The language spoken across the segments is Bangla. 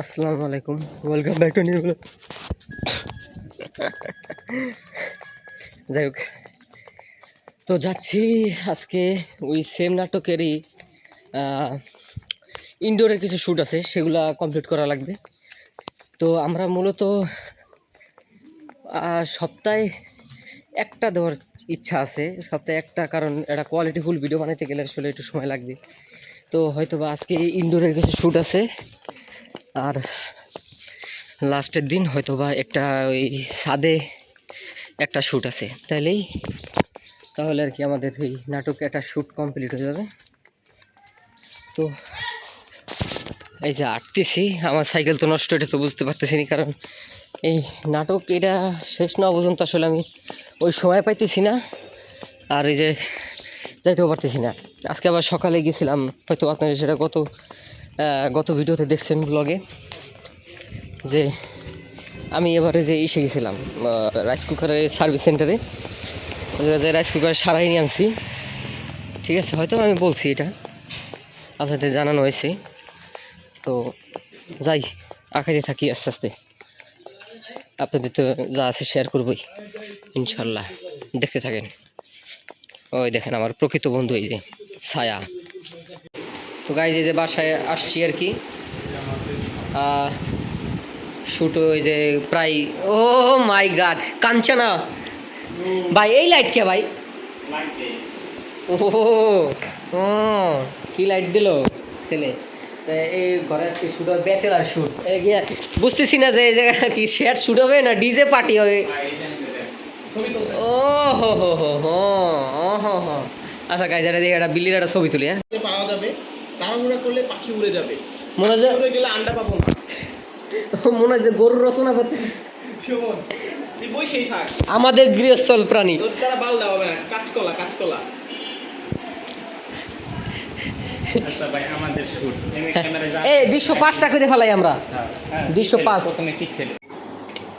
আসসালামু আলাইকুম। ওয়েলকাম ব্যাক টু নিউ যাই হোক, তো যাচ্ছি আজকে ওই সেম নাটকেরই ইনডোরের কিছু শ্যুট আছে, সেগুলা কমপ্লিট করা লাগবে। তো আমরা মূলত সপ্তাহে একটা দেওয়ার ইচ্ছা আছে। সপ্তাহে একটা, কারণ একটা কোয়ালিটিফুল ভিডিও বানাইতে গেলে আসলে একটু সময় লাগবে। তো হয়তো বা আজকে ইনডোরের কিছু শ্যুট আছে। আর লাস্টের দিন হয়তো বা একটা ওই সাদে একটা শ্যুট আছে। তাইলেই তাহলে আর কি আমাদের এই নাটকে একটা শ্যুট কমপ্লিট হয়ে যাবে। তো এই যে আটতেছি আমার সাইকেল তো নষ্ট এটা তো বুঝতে পারতেছি না কারণ এই নাটক এটা শেষ না পর্যন্ত আসলে আমি ওই সময় পাইতেছি না আর এই যে যাইতেও পারতেছি না। আজকে আবার সকালে গেছিলাম হয়তো আপনারা সেটা আহ, গত ভিডিওতে দেখছেন ব্লগে যে আমি এবারে যে এসে গেছিলাম রাইস কুকারের সার্ভিস সেন্টারে যে রাইস কুকার সারাই নিয়ে আনছি। ঠিক আছে, হয়তো আমি বলছি এটা। আপনাদের জানানো হয়েছে। তো যাই আঁকাইতে থাকি আস্তে আস্তে। আপনাদের তো যা আছে শেয়ার করবই ইনশাল্লাহ দেখতে থাকেন। ওই দেখেন আমার প্রকৃত বন্ধু এই যে, ছায়া। তো গাইজ এই যে বাসায় আসছি আর কি। শুট ওই যে প্রায়, ও মাই গাড কাঞ্চনা ভাই, এই লাইট কে ভাই? ও ও, কি লাইট দিল? ছেলে। এই ঘরে আজকে শুট হবে ব্যাচেলার শুট বুঝতেছি না যে এই জায়গা কি শেয়ার শুট হবে না ডিজে পার্টি হবে? ও, হো হো হো হো হো আচ্ছা গাইজ এটা দেখে একটা বিল্লির একটা ছবি তুলি হ্যাঁ? তাড়াহুড়া করলে পাখি উড়ে যাবে মনে হয় উড়ে গেলে আন্ডা পাবো না মনে হয় যে গরুর রচনা করতেছে সুমন তুই বসেই থাক আমাদের গৃহস্থল প্রাণী তোর দ্বারা বালদা হবে না কাঁচকলা কাঁচকলা আচ্ছা ভাই আমাদের শুট পাঁচটা করে ফেলাই আমরা হ্যাঁ, দৃশ্য কি ছেলে? পাঁচ। প্রথমে কি ছেলে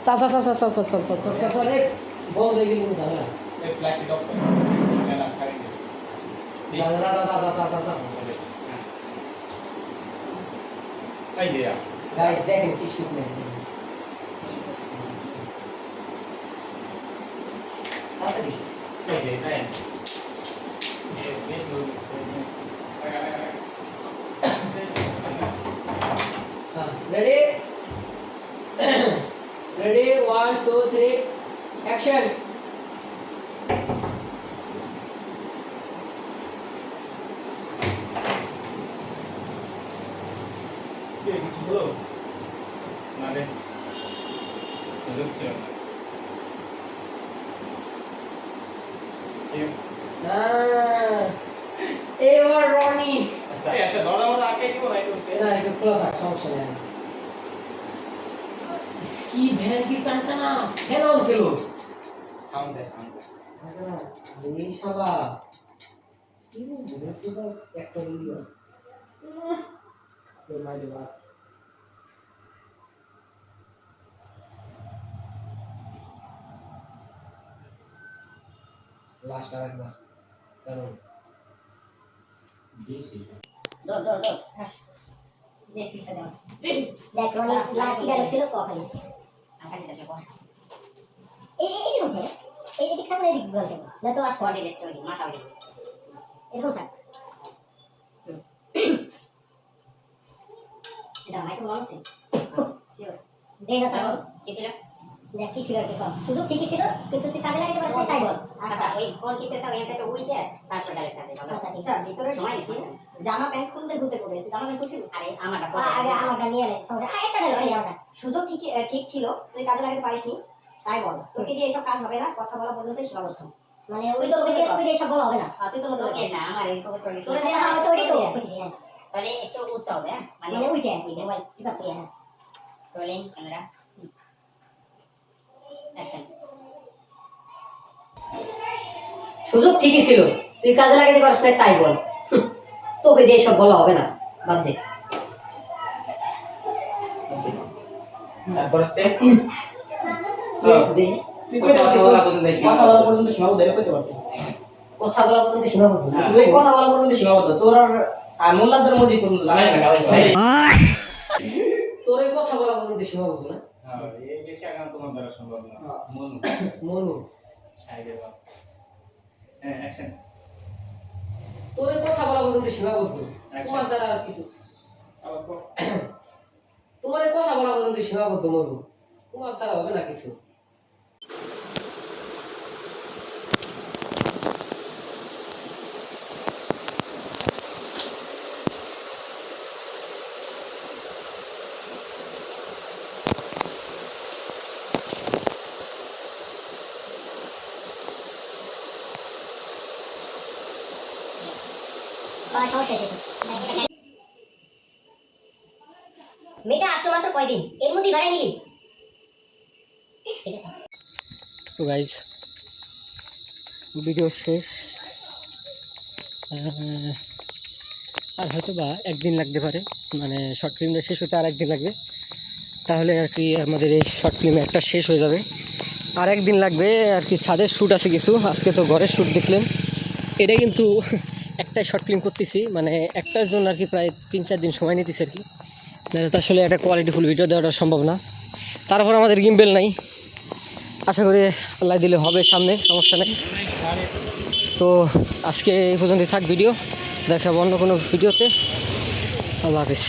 চল চল চল চল চল চল চল চল চল চল চল বল দেখি কিন্তু ঝামেলা এই ফ্ল্যাট এই যে গাইস দেখেন কি সুন্দর তাড়াতাড়ি এই যে এই বেশ লোক ready ready one two three action না এই- এবার রনি আচ্ছা আচ্ছা দরজা মতো আটকে দিব না একটু না একটু খোলা থাক সমস্যা নেই কি ভ্যান কি টানটানা কেন ছিল সাউন্ড দে সাউন্ড দে এই শালা কি রে একটা ভিডিও মাই দিবা লাস্ট আর একবার কারণ দশ দশ দশ দেখ অনেক লাকি গেল ছিল? কখন আকাশে দেখে বসা এই এই উঠে এই দিক থাকবে কি ছিল কি সব শুধু ঠিকই ছিল কিন্তু তুই কাজে লাগাতে পারছিস তাই বল। আচ্ছা ওই কোন থেকে তারপর আচ্ছা ঠিক আচ্ছা আছে। ভিতরে সময় দিস জামা প্যান্ট খুলতে খুলতে করবে তুই জামা প্যান্ট খুলছিস আরে আমারটা আগে আমাকে নিয়ে এলে সঙ্গে। সুযোগ ঠিক ঠিক ছিল তুই কাজে লাগাতে পারিসনি তাই বল। তোকে দিয়ে এসব কাজ হবে না কথা বলা পর্যন্ত সীমাবদ্ধ। মানে ওই তো ওকে দিয়ে ওকে দিয়ে সব বলা হবে না। তুই তো তোকে না আমার এই করে তোরে তো বুঝছি হ্যাঁ। তাহলে একটু উচ্চ হবে হ্যাঁ? মানে উইটে মোবাইল ঠিক আছে হ্যাঁ রোলিং ক্যামেরা সুযোগ ঠিকই ছিল। তুই কাজে লাগাতে পারছ না তাই বল। তোকে দিয়ে সব বলা হবে না। বাদ দে। তারপর হচ্ছে পারতি কথা বলা পর্যন্ত কথা বলা পর্যন্ত সীমাবদ্ধ কথা বলা পর্যন্ত সীমাবদ্ধ না। তুই কথা বলা পর্যন্ত সীমাবদ্ধ। তোর আর আর মোল্লাদের মধ্যে পর্যন্ত জানাই না তোরে পর্যন্ত সীমাবদ্ধ না। হ্যাঁ, বেশি আগাম তোমার দ্বারা সম্ভব না। মনু। মনু। সাইডে বাপ। হ্যাঁ অ্যাকশন তোর কথা বলা পর্যন্ত সীমাবদ্ধ। তোমার দ্বারা আর কিছু। তোমার কথা বলা পর্যন্ত সীমাবদ্ধ মনু। তোমার দ্বারা হবে না কিছু। ভিডিও শেষ। আর হয়তো বা একদিন লাগতে পারে। মানে শর্ট ফিল্মটা শেষ হতে আর একদিন লাগবে। তাহলে আর কি আমাদের এই শর্ট ফিল্ম একটা শেষ হয়ে যাবে। আর একদিন লাগবে, আর কি ছাদের শ্যুট আছে কিছু। আজকে তো ঘরের শ্যুট দেখলেন। এটা কিন্তু একটাই শর্ট ফিল্ম করতেছি মানে একটার জন্য আর কি প্রায় তিন, চার দিন সময় নিতেছি আর কি। তো আসলে একটা কোয়ালিটিফুল ভিডিও দেওয়াটা সম্ভব না। তারপর আমাদের গিম্বেল নাই। আশা করি আল্লাহ দিলে হবে সামনে, সমস্যা নেই। তো আজকে এই পর্যন্তই থাক ভিডিও দেখাবো অন্য কোনো ভিডিওতে আল্লাহ হাফিজ।